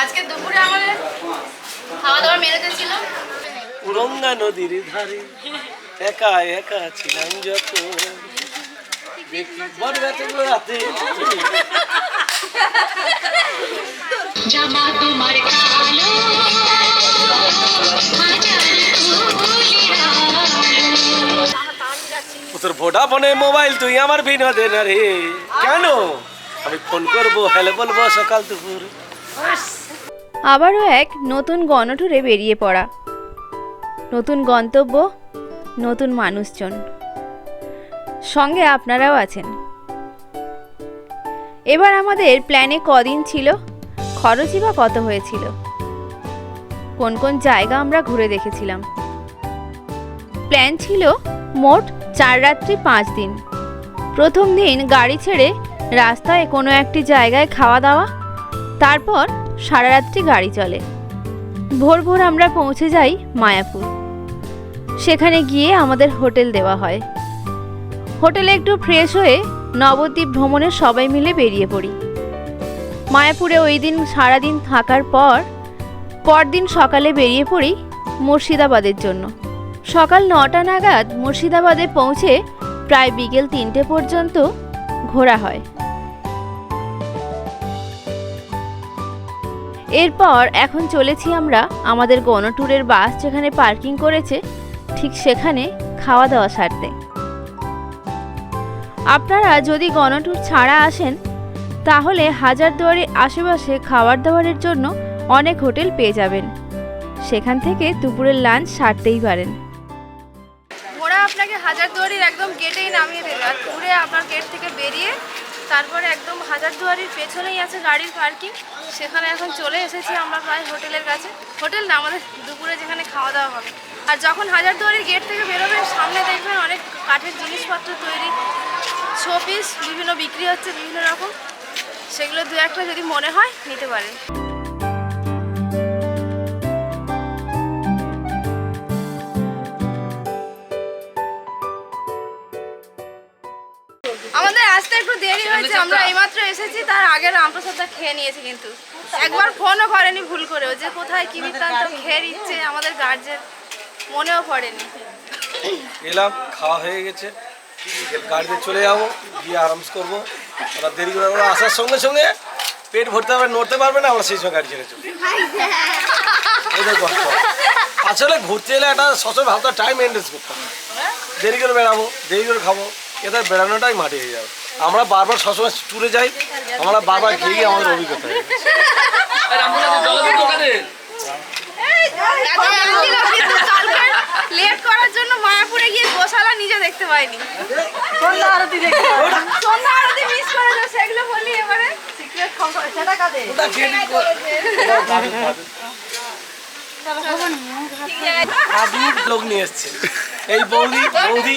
আজকে দুপুরে আমাদের খাওয়া দাওয়ার মেনুতে ছিল। উরঙ্গা নদীর ধারে একা একা ছিলাম যত। বড় রাতে। জামা তোমার কালো তোর ভোডাফোনে মোবাইল তুই আমার বিনোদে না রে কেন? আমি ফোন করব হ্যালো বলব, সকাল দুপুর। আবারও এক নতুন গণটুরে বেরিয়ে পড়া। নতুন গন্তব্য, নতুন মানুষজন। সঙ্গে আপনারাও আছেন। এবার আমাদের প্ল্যানে কদিন ছিল, খরচই বা কত হয়েছিল? কোন কোন জায়গা আমরা ঘুরে দেখেছিলাম? প্ল্যান ছিল মোট চার রাত্রি পাঁচ দিন। প্রথম দিন গাড়ি ছেড়ে রাস্তায় কোনো একটি জায়গায় খাওয়া দাওয়া। তারপর সারা রাত্রি গাড়ি চলে। ভোর ভোর আমরা পৌঁছে যাই মায়াপুর। সেখানে গিয়ে আমাদের হোটেল দেওয়া হয়। হোটেলে একটু ফ্রেশ হয়ে নবদ্বীপ ভ্রমণে সবাই মিলে বেরিয়ে পড়ি। মায়াপুরে ওই দিন সারাদিন থাকার পর, পরদিন সকালে বেরিয়ে পড়ি মুর্শিদাবাদের জন্য। সকাল নটা নাগাদ মুর্শিদাবাদে পৌঁছে প্রায় বিকেল তিনটে পর্যন্ত ঘোরা হয়। এরপর এখন চলেছি আমরা আমাদের গণট্যুরের বাস যেখানে পার্কিং করেছে, ঠিক সেখানে খাওয়া দাওয়া সারতে। আপনারা যদি গণট্যুর ছাড়া আসেন, তাহলে হাজারদুয়ারির আশেপাশে খাবার দাবারের জন্য অনেক হোটেল পেয়ে যাবেন। সেখান থেকে দুপুরের লাঞ্চ সারতেই পারেন। ওরা আপনাকে হাজারদুয়ারির একদম গেটেই নামিয়ে দেবে। আর ঘুরে আপনার গেট থেকে বেরিয়ে তারপরে একদম হাজারদুয়ারির পেছনেই আছে গাড়ির পার্কিং। সেখানে এখন চলে এসেছি আমরা প্রায় হোটেলের কাছে। হোটেল না, আমাদের দুপুরে যেখানে খাওয়া দাওয়া হবে। আর যখন হাজারদুয়ারির গেট থেকে বেরোবে, সামনে দেখবেন অনেক কাঠের জিনিসপত্র তৈরি। শোপিস বিভিন্ন বিক্রি হচ্ছে বিভিন্ন রকম। সেগুলো দু একটা যদি মনে হয়, নিতে পারেন। হয়েছে আমরা এইমাত্র এসেছি তার আগে রামপ্রসাদটা খেয়ে নিয়েছি কিন্তু। একবার ফোনও করেনি ভুল করেও। যে কোথায় কি বৃত্তান্ত খেয়ে নিচ্ছে আমাদের গার্জেন মনেও পড়েনি। এলাম খাওয়া হয়ে গেছে। গাড়িতে চলে যাব গিয়ে আরাম করব। ওরা দেরি করে ওরা আসার সঙ্গে সঙ্গে পেট ভরতে হবে নড়তে পারবে না আমরা সেই সময় গাড়ি ছেড়ে চলি কষ্ট আসলে ঘুরতে এলে একটা সচল ভাবতে টাইম মেনটেন করতে হবে। দেরি করে বেড়াবো দেরি করে খাব। এদের বেড়ানোটাই মাটি হয়ে যাবে। আমরা বারবার সবসময় ট্যুরে যাই আমরা বারবার গিয়ে আমাদের অভিজ্ঞতা লেট করার জন্য মায়াপুরে গিয়ে গোশালা নিজে দেখতে পাইনি। সন্ধ্যা আরতি দেখতে সন্ধ্যা আরতি মিস করে যাও সেগুলো বলি এবারে। সিক্রেট খবর সেটা কাদের? ওটা খেয়ে নিই কো- লোক নিয়ে এসছে। এই বৌদি বৌদি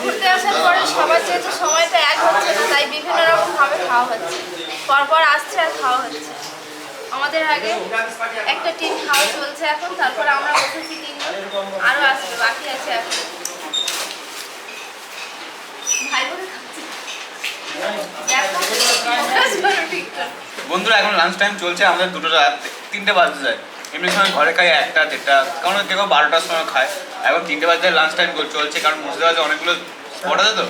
ঘুরতে আসার পরে সবার যেহেতু সময়টা এক হচ্ছে না তাই বিভিন্ন রকম ভাবে খাওয়া হচ্ছে। পরপর আসছে আর খাওয়া হচ্ছে। আমাদের আগে একটা টিম খাওয়া চলছে এখন তারপর আমরা বসেছি তিনজন আসবে বাকি আছে এখন। বন্ধুরা এখন লাঞ্চ টাইম চলছে আমাদের দুটো রাত তিনটে বাজতে যায়। এমনি সময় ঘরে খাই একটা দেড়টা কারণ কেউ বারোটার সময় খায়। এখন তিনটে বাজতে লাঞ্চ টাইম চলছে কারণ মুর্শিদাবাদে অনেকগুলো স্পট আছে তো।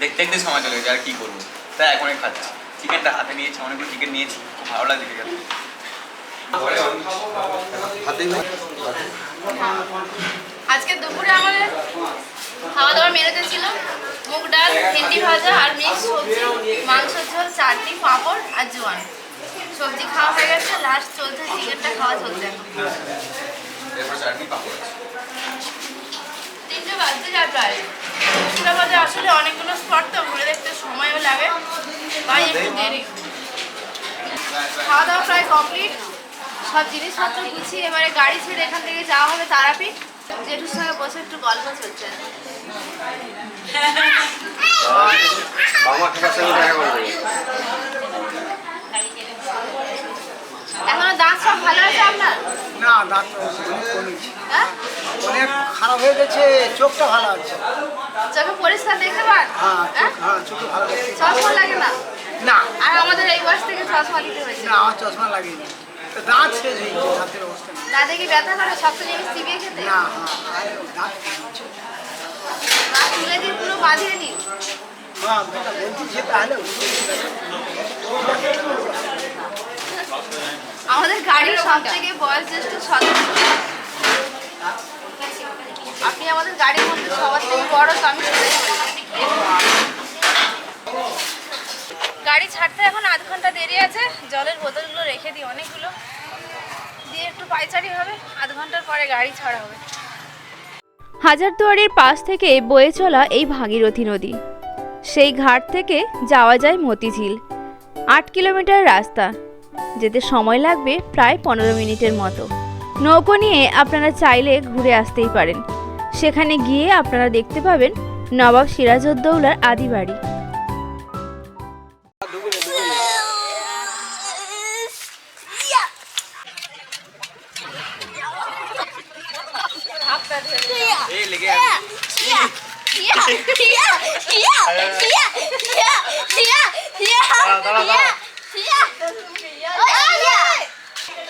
দেখতে দেখতে সময় চলে গেছে আর কি করব? তাই এখনই খাচ্ছি। চিকেনটা হাতে নিয়েছি অনেকগুলো চিকেন নিয়েছি খুব ভালো লাগছে চিকেন আজকে দুপুরে আমাদের খাওয়া দাওয়ার মেনুতে ছিল মুগ ডাল ভেন্ডি ভাজা আর মিক্স সবজি। মাংস ঝোল চাটনি পাঁপড় আর জোয়ান। সবজি খাওয়া হয়ে গেছে লাস্ট চলছে চিকেনটা খাওয়া চলছে এখন এরপর চাটনি পাপড় আছে তিনটে বাজতে যায় প্রায় মুর্শিদাবাদে আসলে অনেকগুলো স্পট তো ঘুরে দেখতে সময়ও লাগে। তাই একটু দেরি। খাওয়া দাওয়া প্রায় কমপ্লিট সব জিনিসপত্র গুছিয়ে এবারে গাড়ি ছেড়ে এখান থেকে যাওয়া হবে তারাপীঠ। জেঠুর সঙ্গে বসে একটু গল্প চলছে। এখনও দাঁত সব ভালো আছে আপনার? না দাঁত অনেক হ্যাঁ? খারাপ হয়ে গেছে চোখটা ভালো আছে। চোখে পরিষ্কার দেখতে পান? হ্যাঁ হ্যাঁ? চোখ হ্যাঁ ভালো চশমা লাগে না? না। আর আমাদের এই বয়স থেকে চশমা দিতে হয়েছে। না আমার চশমা লাগেনি। দাঁত শেষ হয়ে গেছে দাঁতের অবস্থা দাঁতে কি ব্যথা করে? শক্ত জিনিস চিবিয়ে খেতে? না দাঁত দাঁত তুলে দিয়ে পুরো বাঁধিয়ে নিন। হ্যাঁ বেটা বলছি তাহলে আমাদের গাড়ির সব থেকে বয়োজ্যেষ্ঠ সদস্য। আপনি আমাদের গাড়ির মধ্যে সবার থেকে বড় তো আমি গাড়ি ছাড়তে এখন আধ ঘণ্টা দেরি আছে। জলের বোতলগুলো রেখে দিই অনেকগুলো। দিয়ে একটু পাইচারি হবে। আধ ঘণ্টার পরে গাড়ি ছাড়া হবে। হাজারদুয়ারির পাশ থেকে বয়ে চলা এই ভাগীরথী নদী। সেই ঘাট থেকে যাওয়া যায় মতিঝিল। আট কিলোমিটার রাস্তা। যেতে সময় লাগবে প্রায় পনেরো মিনিটের মতো নৌকো নিয়ে আপনারা চাইলে ঘুরে আসতেই পারেন সেখানে গিয়ে আপনারা দেখতে পাবেন নবাব সিরাজউদ্দৌলার আদি বাড়ি এই লেগে আছে।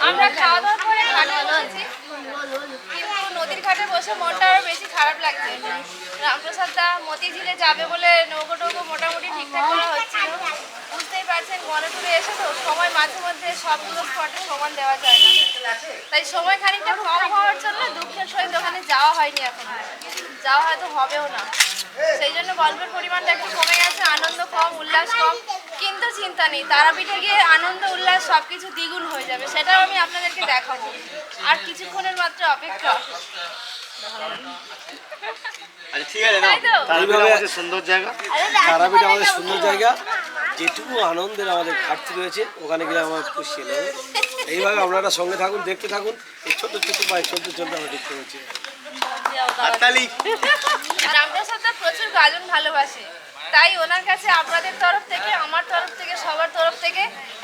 আমরা খাওয়া দাওয়ার পরে ঘাটে কিন্তু নদীর ঘাটে বসে মনটা আরও বেশি খারাপ লাগছে। রামপ্রসাদ মতিঝিলে যাবে বলে নৌকো টৌকো মোটামুটি ঠিকঠাক করা হচ্ছিল। বুঝতেই পারছেন টুরে এসে তো সময় মাঝে মধ্যে সবগুলো স্পটে সমান দেওয়া যায় না। তাই সময় খানিকটা কম হওয়ার জন্য দুঃখের সহিত ওখানে যাওয়া হয়নি এখন। যাওয়া হয়তো হবেও না। সেই জন্য গল্পের পরিমাণটা একটু কমে গেছে আনন্দ কম উল্লাস কম কিন্তু চিন্তা নেই তারাপীঠে গিয়ে আনন্দ উল্লাস সব কিছু দ্বিগুণ হয়ে যাবে সেটাও আমি আপনাদেরকে দেখাবো। আর কিছুক্ষণের মাত্র অপেক্ষা। আচ্ছা ঠিক আছে সুন্দর জায়গা। তারাপীঠ আমাদের সুন্দর জায়গা। যেটুকু আনন্দের আমাদের ঘাটতি রয়েছে ওখানে গেলে আমার খুশি এইভাবে আপনারা সঙ্গে থাকুন দেখতে থাকুন। এই ছোট ছোট পায়ে চলতে চলতে আমরা দেখতে পাচ্ছি। হাততালি। রামপ্রসাদ দা প্রচুর গাজন ভালোবাসে। তাই ওনার কাছে আপনাদের তরফ থেকে আমার তরফ থেকে সবার তরফ থেকে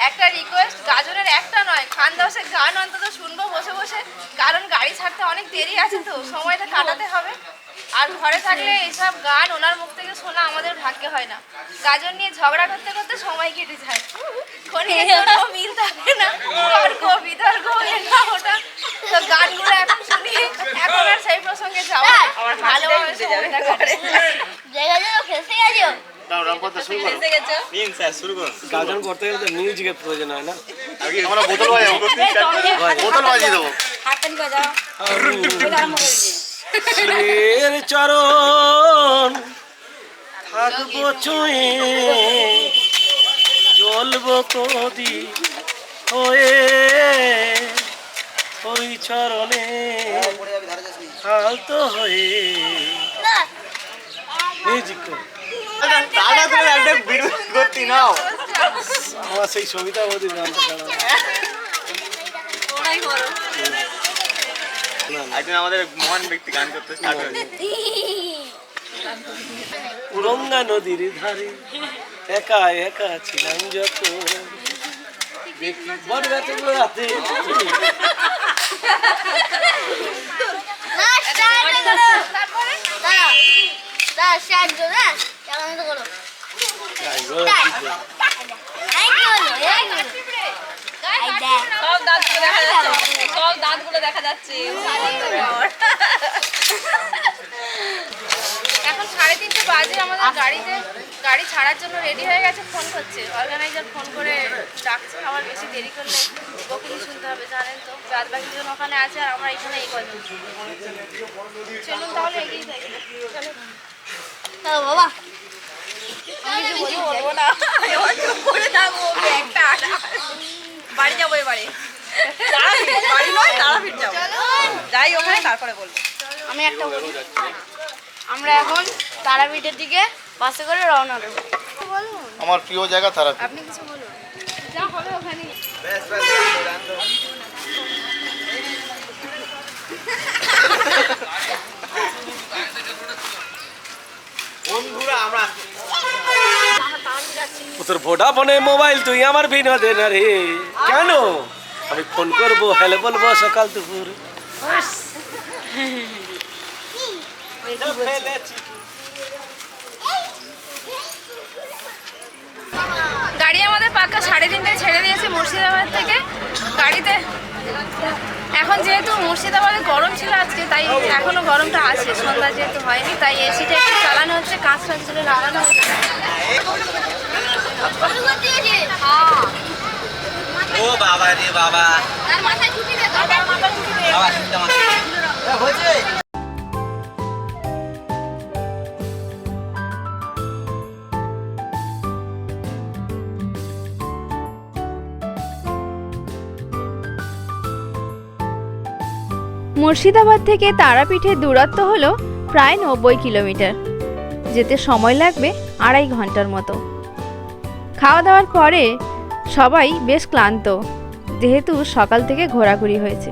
একটা রিকোয়েস্ট গাজনের একটা নয় খান দশের গান অন্তত শুনব বসে বসে। কারণ গাড়ি ছাড়তে অনেক দেরি আছে তো সময়টা কাটাতে হবে। আর ঘরে থাকলে এইসব গান ওনার মুখ থেকে শোনা আমাদের ভাগ্যে হয় না। গাজন নিয়ে ঝগড়া করতে করতে সময় কেটে যায়। মিল থাকে না। তর্ক বিতর্ক এটা ওটা। তো গানগুলো এখন শুনি। এখন আর সেই প্রসঙ্গে যাওয়া ভালোভাবে সময়টা কাটে দাও রামপদ শুরু করো। নিন স্যার শুরু করুন। গাজন করতে গেলে তো মিউজিকের প্রয়োজন হয় না? আমরা বোতল বাজাবো বোতল বাজিয়ে দেবো। চরণ থাকব চুয়ে জ্বলবো কদি হয়ে। ওই চরণে হালতো হয়ে মিউজিক আমার সেই সবিতা আমাদের মহান ব্যক্তি গান করতে স্টার্ট হয়েছে গঙ্গা নদীর ধারে একা একা ছিলাম যত। দেখি গাছগুলো রাতে তারপরে গাইবো কি করব? সব দাঁতগুলো দেখা যাচ্ছে সব দাঁতগুলো দেখা যাচ্ছে এখন সাড়ে তিনটে বাজে আমাদের গাড়িতে গাড়ি ছাড়ার জন্য রেডি হয়ে গেছে ফোন করছে। অর্গানাইজার ফোন করে ডাকছে আবার বেশি দেরি করলে বকুনি শুনতে হবে জানেন তো। বাদ বাকি জন ওখানে আছে আর আমরা এখানে এই কজন। চলুন তাহলে এগিয়ে যাই। চলো বাবা। বাড়ি যাব এবারে। বাড়ি নয় তারাপীঠ যাব। যাই ওখানে তারপরে বলব। আমি একটা আমরা এখন তারাপীঠের দিকে বাসে করে রওনা দেবো। বলুন? আমার প্রিয় জায়গা তারা আপনি কিছু বলুন। যা হবে ওখানে তোর ভোডাফোনে মোবাইল তুই আমার বিনোদে না রে। কেন? আমি ফোন করব হ্যালো বলব সকাল দুপুর। পাক্কা সাড়ে তিনটায় ছেড়ে দিয়েছে মুর্শিদাবাদ থেকে। গাড়িতে এখন যেহেতু মুর্শিদাবাদে গরম ছিল আজকে তাই এখনও গরমটা আছে। সন্ধ্যা যেহেতু হয়নি তাই এসিটা একটু চালানো হচ্ছে কাঁচ টাচগুলো লাগানো হচ্ছে। ও বাবা রে বাবা। মুর্শিদাবাদ থেকে তারাপীঠের দূরত্ব হলো প্রায় নব্বই কিলোমিটার। যেতে সময় লাগবে আড়াই ঘণ্টার মতো। খাওয়া দাওয়ার পরে সবাই বেশ ক্লান্ত, যেহেতু সকাল থেকে ঘোরাঘুরি হয়েছে।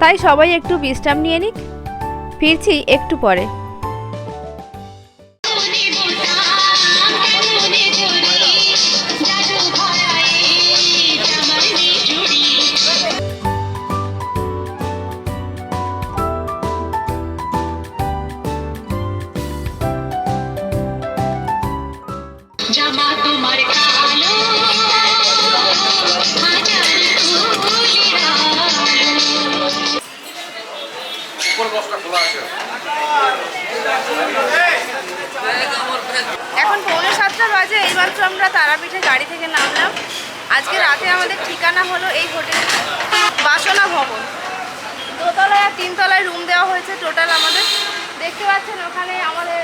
তাই সবাই একটু বিশ্রাম নিয়ে নিক, ফিরছি একটু পরে। আমরা তারাপীঠে গাড়ি থেকে নামলাম। আজকে রাতে আমাদের ঠিকানা হলো এই হোটেল বাসনা ভবন। দোতলায় আর তিনতলায় রুম দেওয়া হয়েছে টোটাল আমাদের। দেখতে পাচ্ছেন ওখানে আমাদের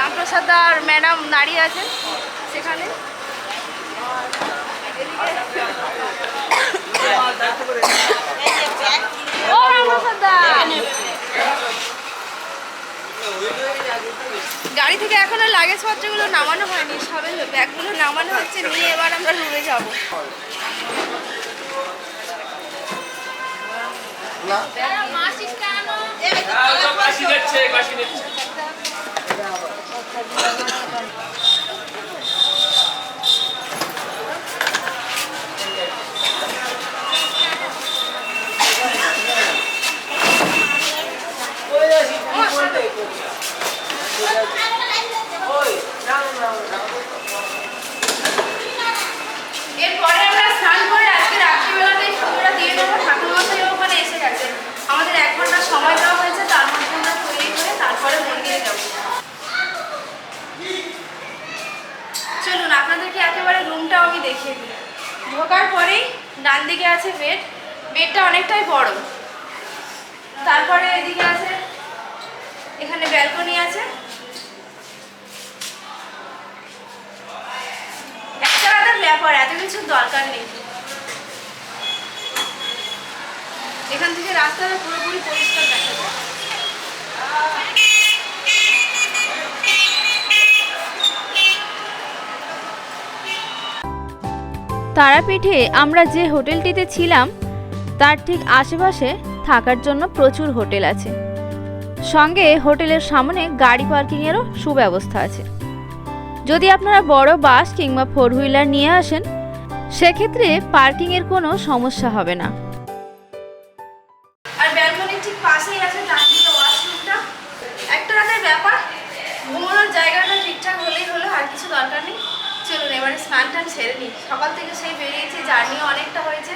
রামপ্রসাদ দা আর ম্যাডাম দাঁড়িয়ে আছেন সেখানে। ও রামপ্রসাদ দা! গাড়ি থেকে এখনও লাগেজ পত্রগুলো নামানো হয়নি সবে ব্যাগগুলো নামানো হচ্ছে নিয়ে এবার আমরা রুমে যাব। এরপরে আমরা স্নান করে আজকে রাত্রিবেলাতেই পুজোটা দিয়ে দেবো ঠাকুরমশাই ওখানে এসে গেছে আমাদের এক ঘণ্টা সময় দেওয়া হয়েছে তার মধ্যে আমরা তৈরি করে তারপরে মন্দিরে যাব চলুন আপনাদেরকে একেবারে রুমটাও আমি দেখিয়ে দিই ঢোকার পরেই ডান দিকে আছে বেড। বেডটা অনেকটাই বড়। তারপরে এদিকে আছে, এখানে ব্যালকনি আছে। একটা রাতের ব্যাপার, এত কিছুর দরকার নেই। এখান থেকে রাস্তাটা পুরোপুরি পরিষ্কার দেখা যায়। তারাপীঠে আমরা যে হোটেলটিতে ছিলাম, তার ঠিক আশেপাশে থাকার জন্য প্রচুর হোটেল আছে। সঙ্গে হোটেলের সামনে গাড়ি পার্কিংয়েরও সুব্যবস্থা আছে। যদি আপনারা বড় বাস কিংবা ফোর হুইলার নিয়ে আসেন, সেক্ষেত্রে পার্কিংয়ের কোনো সমস্যা হবে না। এবারে স্নান টান সেরে নিই সকাল থেকে সেই বেরিয়েছি জার্নিও অনেকটা হয়েছে।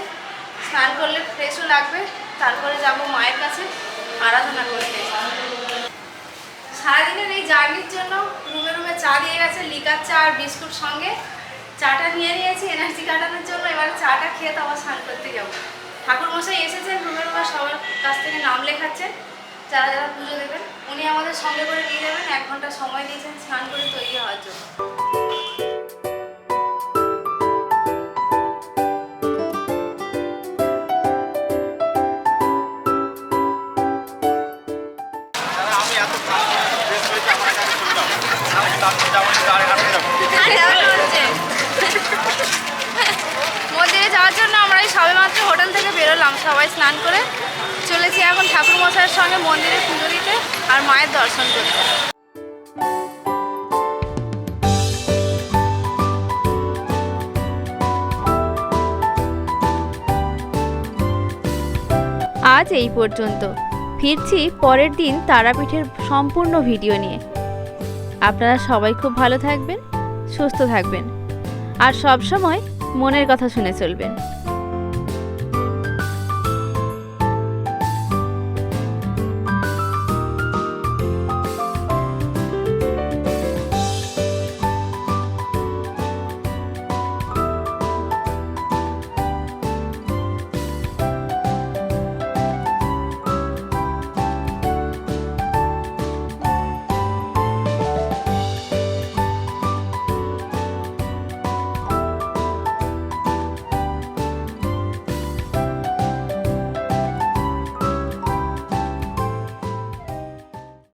স্নান করলে ফ্রেশও লাগবে। তারপরে যাব মায়ের কাছে, আরাধনা করতে। সারাদিনের এই জার্নির জন্য রুমে রুমে চা দিয়ে গেছে, লিকার চা আর বিস্কুট সঙ্গে। চাটা নিয়ে নিয়েছি, এনার্জি কাটানোর জন্য। এবারে চাটা খেয়ে তো আবার স্নান করতে যাব। ঠাকুরমশাই এসেছেন রুমে রুমে সবার কাছ থেকে নাম লেখাচ্ছেন যারা যারা পুজো দেবেন, উনি আমাদের সঙ্গে করে নিয়ে যাবেন। এক ঘণ্টা সময় দিয়েছেন স্নান করে তৈরি হওয়ার জন্য। সবাই স্নান করে চলেছি এখন ঠাকুর মশাইয়ের সঙ্গে মন্দিরে পুজো দিতে আর মায়ের দর্শন করতে। আজ এই পর্যন্ত। ফিরছি পরের দিন তারাপীঠের সম্পূর্ণ ভিডিও নিয়ে। আপনারা সবাই খুব ভালো থাকবেন, সুস্থ থাকবেন। আর সব সময় মনের কথা শুনে চলবেন।